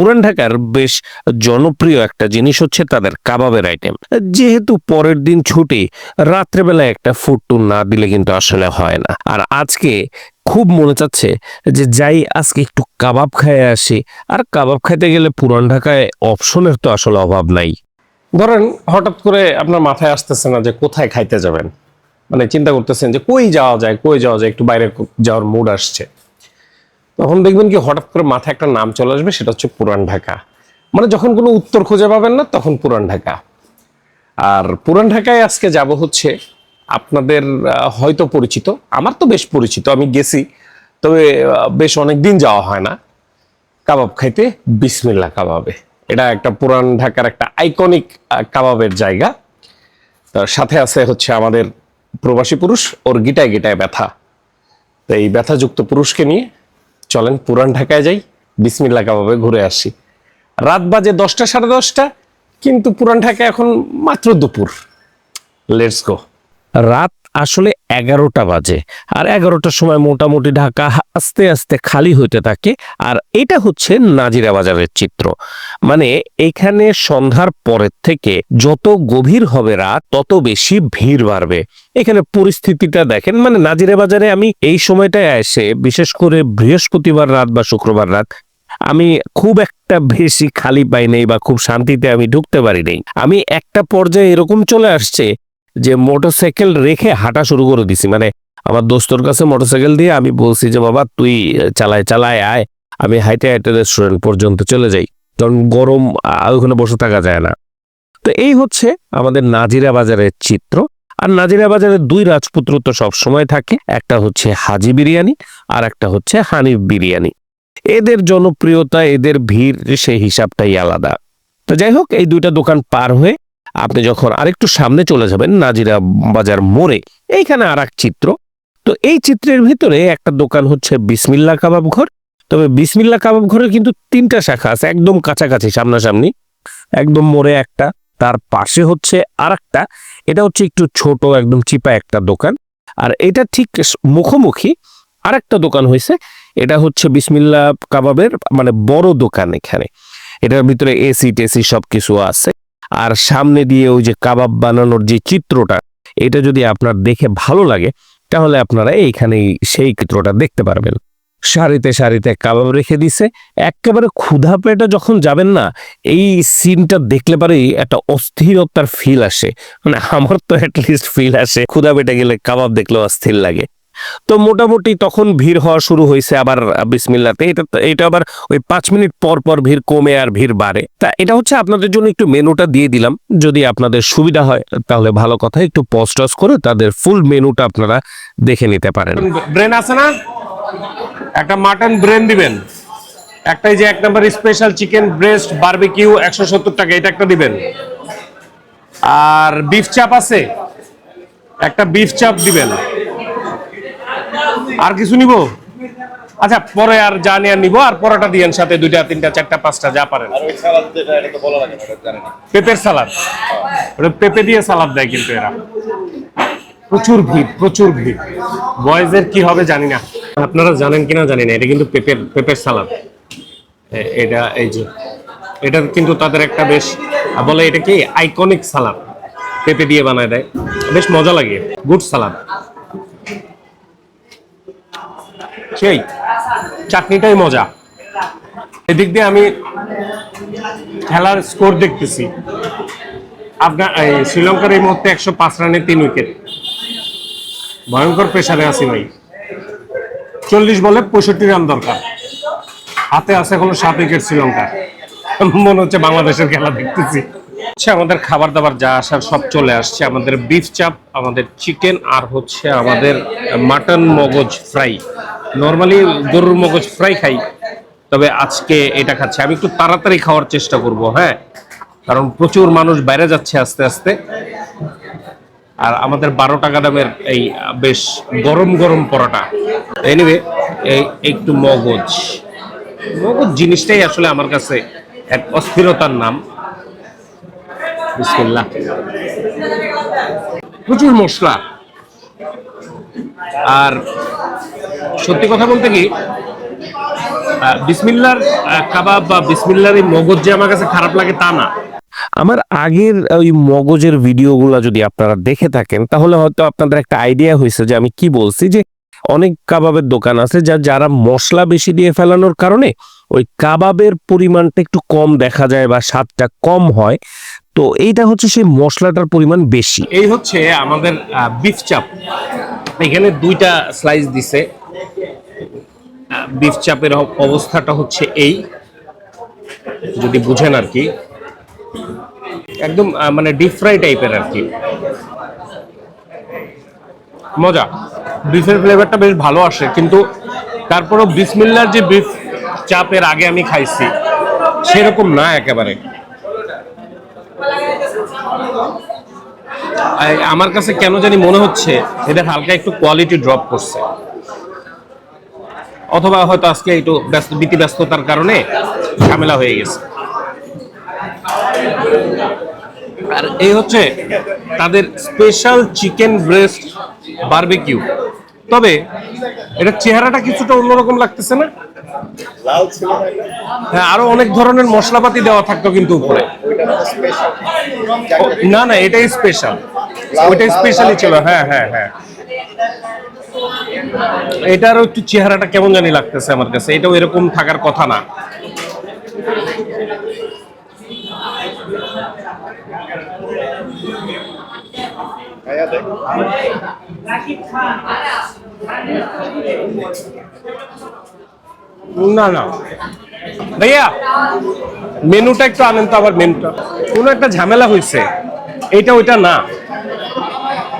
পুরান ঢাকার বেশ জনপ্রিয় একটা জিনিস হচ্ছে তাদের কাবাবের আইটেম যেহেতু পরের দিন ছুটি রাত্রেবেলা একটা ফুড টুর না দিলে কিন্তু আসলে হয় না। আর আজকে খুব মনে চাচ্ছে যে যাই, আজকে একটু কাবাব খাইয়ে আসি। আর কাবাব খাইতে গেলে পুরান ঢাকায় অপশনের তো আসলে অভাব নাই। ধরেন হঠাৎ করে আপনার মাথায় আসতেছে না যে কোথায় খাইতে যাবেন। মানে চিন্তা করতেছেন যে কই যাওয়া যায়, কই যাওয়া যায়, একটু বাইরে যাওয়ার মুড আসছে। তখন দেখবেন কি হঠাৎ করে মাথায় একটা নাম চলে আসবে, সেটা হচ্ছে পুরান ঢাকা। মানে যখন কোনো উত্তর খুঁজে পাবেন না, তখন পুরান ঢাকা। আর পুরান ঢাকায় আজকে যাব হচ্ছে আপনাদের হয়তো পরিচিত, আমার তো বেশ পরিচিত, আমি গেছি, তবে বেশ অনেক দিন যাওয়া হয় না। কাবাব খাইতে বিসমিল্লা কাবাবে। এটা একটা পুরান ঢাকার একটা আইকনিক কাবাবের জায়গা। তার সাথে আছে হচ্ছে আমাদের প্রবাসী পুরুষ, ওর গিটায় গিটায় ব্যথা। তো এই ব্যথাযুক্ত পুরুষকে নিয়ে চলেন পুরান ঢাকায় যাই, বিসমিল্লা কাবাবে ঘুরে আসি। রাত বাজে দশটা, সাড়ে দশটা, কিন্তু পুরান ঢাকা এখন মাত্র দুপুর। লেটস গো রাত আসলে এগারোটা বাজে। আর এগারোটার সময় মোটামুটি ঢাকা আস্তে আস্তে খালি হইতে থাকে। আর এটা হচ্ছে নাজিরা বাজারের চিত্র। মানে এখানে সন্ধ্যার পরের থেকে যত গভীর হবে রাত, তত বেশি ভিড় বাড়বে। এখানে পরিস্থিতিটা দেখেন মানে নাজিরা বাজারে আমি এই সময়টায় এসে, বিশেষ করে বৃহস্পতিবার রাত বা শুক্রবার রাত, আমি খুব একটা বেশি খালি পাই নাই বা খুব শান্তিতে আমি ঢুকতে পারি নাই। আমি একটা পর্যায়ে এরকম চলে আসছে যে মোটরসাইকেল রেখে হাঁটা শুরু করে দিছি। মানে আমার দোস্তর কাছে মোটরসাইকেল দিয়ে আমি বলছি যে, বাবা, তুই চালায় চালায় আয়। আমি হাইটে হাইটে রেস্টুরেন্ট পর্যন্ত চলে যাই। কারণ গরম ওখানে বসে থাকা যায় না। তো এই হচ্ছে আমাদের নাজিরা বাজারের চিত্র। আর নাজিরা বাজারের দুই রাজপুত্র তো সবসময় থাকে। একটা হচ্ছে হাজি বিরিয়ানি, আর একটা হচ্ছে হানিফ বিরিয়ানি। এদের জনপ্রিয়তা, এদের ভিড়, সেই হিসাবটাই আলাদা। তো যাই হোক, এই দুইটা দোকান পার হয়ে আপনি যখন আরেকটু সামনে চলে যাবেন নাজিরা বাজার মোড়ে, এইখানে আর চিত্র। তো এই চিত্রের ভিতরে একটা দোকান হচ্ছে বিসমিল্লা কাবাব ঘর। তবে বিসমিল্লা কাবাব ঘরের কিন্তু তিনটা শাখা আছে, একদম কাছাকাছি, সামনাসামনি। একদম মোড়ে একটা, তার পাশে হচ্ছে আর একটা এটা হচ্ছে একটু ছোট, একদম চিপা একটা দোকান। আর এটা ঠিক মুখোমুখি আরেকটা দোকান হয়েছে। এটা হচ্ছে বিসমিল্লা কাবাবের মানে বড় দোকান এখানে। এটার ভিতরে এসি টেসি সবকিছু আছে। আর সামনে দিয়ে ওই যে কাবাব বানানোর যে চিত্রটা, এটা যদি আপনার দেখে ভালো লাগে, তাহলে আপনারা এইখানে সেই চিত্রটা দেখতে পারবেন। সারিতে সারিতে কাবাব রেখে দিছে। একেবারে ক্ষুধা পেটে যখন যাবেন না, এই সিনটা দেখলে পারেই একটা অস্থিরতার ফিল আসে। মানে আমার তো অ্যাটলিস্ট ফিল আসে। ক্ষুধা পেটে গেলে কাবাব দেখলেও অস্থির লাগে। তো মোটামুটি তখন ভিড় হওয়া শুরু হয়েছে আবার বিসমিল্লাতে। এটা এটা আবার ওই পাঁচ মিনিট পর পর ভিড় কমে আর ভিড় বাড়ে। তা এটা হচ্ছে আপনাদের জন্য একটু মেনুটা দিয়ে দিলাম। যদি আপনাদের সুবিধা হয়, তাহলে ভালো কথা, একটু পজ করে তাদের ফুল মেনুটা আপনারা দেখে নিতে পারেন। ব্রেন আছে না? একটা মাটন ব্রেন দিবেন। একটাই যে এক নম্বর স্পেশাল চিকেন ব্রেস্ট বারবিকিউ একশো সত্তর টাকা, এটা একটা দিবেন। আর বিফ চাপ আছে, একটা বিফ চাপ দিবেন। আর কিছু নিব? আচ্ছা পরে আর যা নিয়ে নিব আর পরোটা দিয়েন সাথে দুইটা তিনটা চারটা পাঁচটা যা পারেন। পেঁপের সালাদ। ওটা পেঁপে দিয়ে সালাদ দেয় কিন্তু এরা। প্রচুর ভিড় প্রচুর ভিড়। বয়েজের কি হবে জানি না। আপনারা জানেন কিনা জানি না এটা কিন্তু পেঁপের পেঁপের সালাদ। এটা এই যে এটা কিন্তু তাদের একটা বেশ বলে এটা কি আইকনিক সালাদ। পেঁপে দিয়ে বানায় দেয়। বেশ মজা লাগে। Good salad. সেই চাটনিটাই মজা। এদিক দিয়ে আমি খেলার স্কোর দেখতেছি। আপনার শ্রীলঙ্কার এই মুহূর্তে একশো পাঁচ রানে তিন উইকেট। ভয়ঙ্কর প্রেসারে আছি ভাই। চল্লিশ বলে পঁয়ষট্টি রান দরকার। হাতে আছে এখনও সাত উইকেট শ্রীলঙ্কার। মনে হচ্ছে বাংলাদেশের খেলা দেখতেছি। হচ্ছে আমাদের খাবার দাবার যা আসার সব চলে আসছে। আমাদের বিফ চাপ আমাদের চিকেন আর হচ্ছে আমাদের মাটন মগজ ফ্রাই নর্মালি গরুর মগজ ফ্রাই খাই, তবে আজকে এটা খাচ্ছি। আমি একটু তাড়াতাড়ি খাওয়ার চেষ্টা করব হ্যাঁ? কারণ প্রচুর মানুষ বাইরে যাচ্ছে আস্তে আস্তে। আর আমাদের বারো টাকা দামের এই বেশ গরম গরম পরোটা। এনিওয়ে এই একটু মগজ। মগজ জিনিসটাই আসলে আমার কাছে এক অস্থিরতার নাম। বিসমিল্লাহ। প্রচুর মশলা। আর সত্যি কথা বলতে কি বিসমিল্লার কাবাব বা বিসমিল্লার এই মগজ যে আমার কাছে খারাপ লাগে তা না। আমার আগের ওই মগজের ভিডিওগুলো যদি আপনারা দেখে থাকেন, তাহলে হয়তো আপনাদের একটা আইডিয়া হয়েছে যে আমি কি বলছি যে অনেক কাবাবের দোকান আছে যা, যারা মশলা বেশি দিয়ে ফেলানোর কারণে ওই কাবাবের পরিমাণটা একটু কম দেখা যায় বা স্বাদটা কম হয়। তো এইটা হচ্ছে সেই মশলাটার পরিমাণ বেশি। এই হচ্ছে আমাদের বিফ চাপ এখানে দুইটা স্লাইস দিছে। বিফ চাপের অবস্থাটা হচ্ছে এই। যদি বুঝেন আর কি। একদম মানে ডিপ ফ্রাই টাইপের আর কি। মজা। বিফের ফ্লেভারটা বেশ ভালো আসে, কিন্তু তারপরও বিসমিল্লার যে বিফ চাপের আগে আমি খাইছি, সেরকম না একেবারে। আমার কাছে কেন জানি মনে হচ্ছে এদের হালকা একটু কোয়ালিটি ড্রপ করছে। অথবা হয়তো আজকে একটু ব্যস্ত বিতি ব্যস্ততার কারণে ঝামেলা হয়ে গেছে। আর এই হচ্ছে তাদের স্পেশাল চিকেন ব্রেস্ট বারবিকিউ তবে এটা চেহারাটা কিছুটা অন্যরকম লাগতেছে না? হ্যাঁ আরও অনেক ধরনের মশলাপাতি দেওয়া থাকতো কিন্তু উপরে। না না এটাই স্পেশাল ওইটাই স্পেশালি ছিল হ্যাঁ হ্যাঁ হ্যাঁ। এটারও একটু চেহারাটা কেমন জানি লাগতেছে আমার কাছে এটাও এরকম থাকার কথা না। না না। ভাইয়া মেনুটা একটু আনেন তো আবার মেনুটা। কোনো একটা ঝামেলা হয়েছে এটা ওইটা না।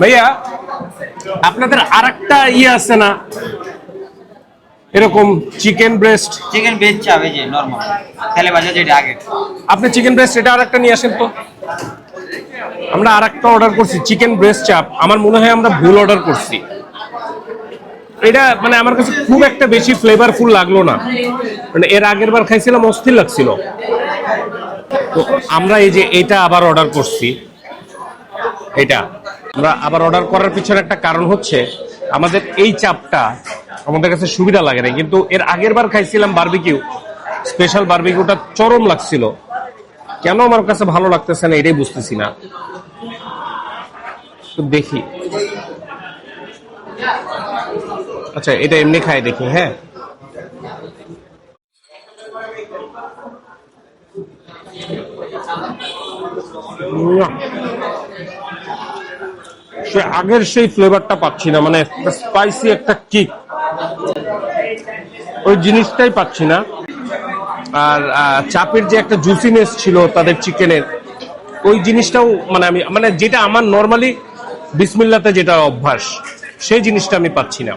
ভাইয়া আপনাদের আরেকটা ইয়ে আছে না? এরকম চিকেন ব্রেস্ট চিকেন চাপ এই যে নর্মাল তেলে ভাজা যেটা আগে। আপনি চিকেন ব্রেস্ট এটা আরেকটা নিয়ে আসেন তো। আমরা আরেকটা অর্ডার করছি চিকেন ব্রেস্ট চাপ আমার মনে হয় আমরা ভুল অর্ডার করছি। এটা মানে আমার কাছে খুব একটা বেশি ফ্লেভারফুল লাগল না। মানে এর আগের বার খাইছিলাম অস্থির লাগছিল। তো আমরা এই যে এটা আবার অর্ডার করছি। এটা। আমরা আবার অর্ডার করার পিছনে একটা কারণ হচ্ছে, আমাদের এই চাপটা আমাদের কাছে সুবিধা লাগে না কিন্তু এর আগের বার খাইছিলাম বার্বিকিউ স্পেশাল বারবিকিউটা চরম লাগছিল। কেন আমার কাছে ভালো লাগতেছে না এটাই বুঝতেছি না। দেখি। আচ্ছা এটা এমনি খাই দেখি হ্যাঁ। আগের সেই ফ্লেভারটা পাচ্ছি না মানে স্পাইসি একটা কিক ওই জিনিসটাই পাচ্ছি না। আর আহ, চাপের যে একটা জুসিনেস ছিল তাদের চিকেনের ওই জিনিসটাও মানে আমি মানে যেটা আমার নর্মালি বিসমিল্লাতে যেটা অভ্যাস সেই জিনিসটা আমি পাচ্ছি না।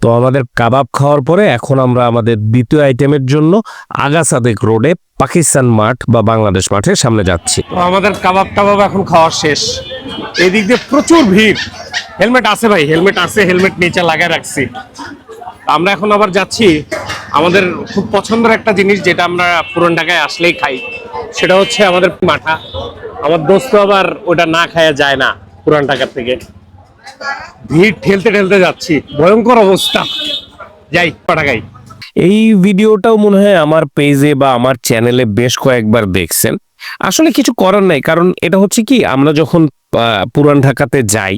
তো আমাদের কাবাব খাওয়ার পরে এখন আমরা আমাদের দ্বিতীয় আইটেমের জন্য আগাসাদেক রোডে পাকিস্তান মাঠ বা বাংলাদেশ মাঠের সামনে যাচ্ছি। তো আমাদের কাবাব টাবাব এখন খাওয়া শেষ। এদিক দিয়ে প্রচুর ভিড়। হেলমেট আছে ভাই, হেলমেট আছে, হেলমেট নিচে লাগায় রাখছি। আমরা এখন আবার যাচ্ছি, আমাদের খুব পছন্দের একটা জিনিস যেটা আমরা পুরন ঢাকায় আসলেই খাই, সেটা হচ্ছে আমাদের মাঠা। আমার দোস্ত আবার ওটা না খায়া যায় না পুরান ঢাকার থেকে। ভিড় ঠেলতে ঠেলতে যাচ্ছি, ভয়ঙ্কর অবস্থা। যাই পাঠাগাই এই ভিডিওটাও মনে হয় আমার পেজে বা আমার চ্যানেলে বেশ কয়েকবার দেখছেন। আসলে কিছু করার নাই। কারণ এটা হচ্ছে কি, আমরা যখন পুরান ঢাকাতে যাই,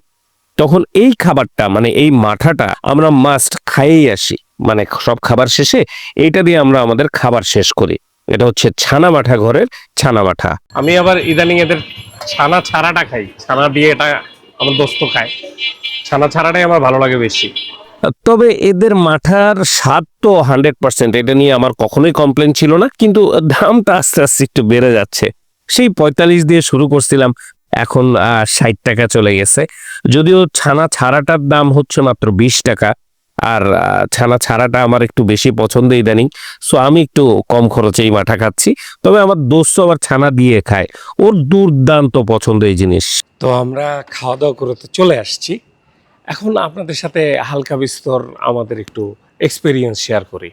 তখন এই খাবারটা মানে এই মাথাটা আমরা মাস্ট খাইয়েই আসি। মানে সব খাবার শেষে এইটা দিয়ে আমরা আমাদের খাবার শেষ করি। এটা হচ্ছে ছানা মাঠা ঘরের ছানা মাঠা। আমি আবার ইদানিং এদের ছানা ছাড়াটা খাই। ছানা দিয়ে এটা আমার দোস্ত খায়। ছানা ছাড়াটাই আমার ভালো লাগে বেশি। তবে এদের মাঠার স্বাদ তো হান্ড্রেড পার্সেন্ট। এটা নিয়ে আমার কখনোই কমপ্লেন ছিল না, কিন্তু দামটা আস্তে আস্তে একটু বেড়ে যাচ্ছে। সেই পঁয়তাল্লিশ দিয়ে শুরু করছিলাম, এখন ষাট টাকা চলে গেছে। যদিও ছানা ছাড়াটার দাম হচ্ছে মাত্র বিশ টাকা, আর ছানা ছাড়াটা আমার একটু বেশি পছন্দ ইদানিং, সো আমি একটু কম খরচে এই মাঠা খাচ্ছি। তবে আমার দোস্ত আবার ছানা দিয়ে খায়, ওর দুর্দান্ত পছন্দ এই জিনিস। তো আমরা খাওয়া দাওয়া করে তো চলে আসছি। এখন আপনাদের সাথে হালকা বিস্তর আমাদের একটু এক্সপিরিয়েন্স শেয়ার করি।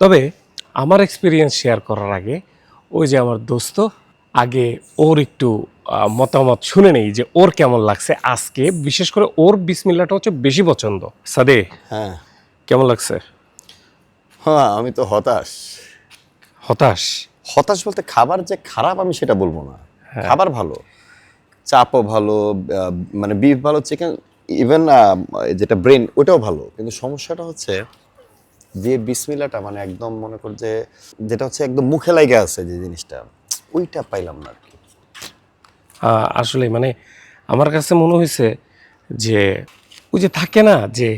তবে আমার এক্সপিরিয়েন্স শেয়ার করার আগে ওই যে আমার দোস্ত আগে ওর একটু মতামত শুনে নেই যে ওর কেমন লাগছে আজকে। বিশেষ করে ওর বিসমিল্লাটা হচ্ছে বেশি পছন্দ। সাদে হ্যাঁ। কেমন লাগছে? হ্যাঁ আমি তো হতাশ। হতাশ? হতাশ বলতে খাবার যে খারাপ আমি সেটা বলব না। হ্যাঁ। খাবার ভালো। চাপও ভালো মানে বিফ ভালো চিকেন ইভেন যেটা ব্রেন ওটাও ভালো। কিন্তু সমস্যাটা হচ্ছে যে বিসমিল্লাটা মানে একদম মনে কর যে, যেটা হচ্ছে একদম মুখে লাগে আছে যে জিনিসটা, ওইটা পাইলাম না আর কি আসলে মানে আমার কাছে মনে হয়েছে যে, ওই যে থাকে না যে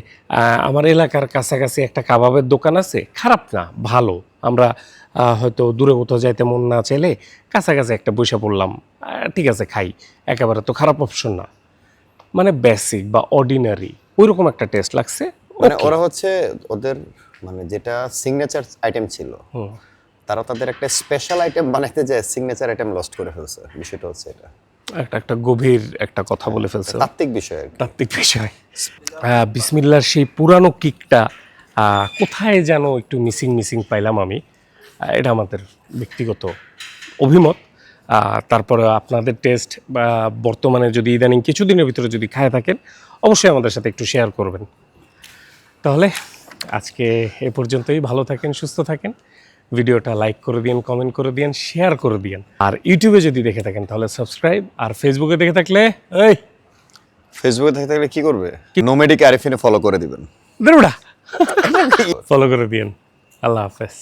আমার এলাকার কাছাকাছি একটা কাবাবের দোকান আছে, খারাপ না, ভালো। আমরা হয়তো দূরে কোথাও যাইতে মন না চাইলে কাছাকাছি একটা বসে পড়লাম ঠিক আছে, খাই। একেবারে তো খারাপ অপশন না। মানে বেসিক বা অর্ডিনারি ওইরকম একটা টেস্ট লাগছে মানে ওরা হচ্ছে ওদের মানে যেটা সিগনেচার আইটেম ছিল তারা তাদের একটা স্পেশাল আইটেম বানাইতে যায় সিগনেচার আইটেম লস্ট করে ফেলছে বিষয়টা হচ্ছে এটা। একটা একটা গভীর একটা কথা বলে ফেলছে। তাত্ত্বিক বিষয় তাত্ত্বিক বিষয়। বিসমিল্লার সেই পুরানো কিকটা কোথায় যেন একটু মিসিং মিসিং পাইলাম আমি এটা আমাদের ব্যক্তিগত অভিমত। তারপরে আপনাদের টেস্ট বা বর্তমানে যদি ইদানিং কিছুদিনের ভিতরে যদি খায় থাকেন অবশ্যই আমাদের সাথে একটু শেয়ার করবেন। তাহলে আজকে এ পর্যন্তই ভালো থাকেন সুস্থ থাকেন। ভিডিওটা লাইক করে দিন কমেন্ট করে দিন শেয়ার করে দিন আর ইউটিউবে যদি দেখে থাকেন তাহলে সাবস্ক্রাইব আর ফেসবুকে দেখে থাকলে এই ফেসবুকে থাকতে গেলে কি করবে? নোমেডিক আরিফিনে ফলো করে দিবেন। বেরোডা ফলো করে দিন আল্লাহ হাফেজ।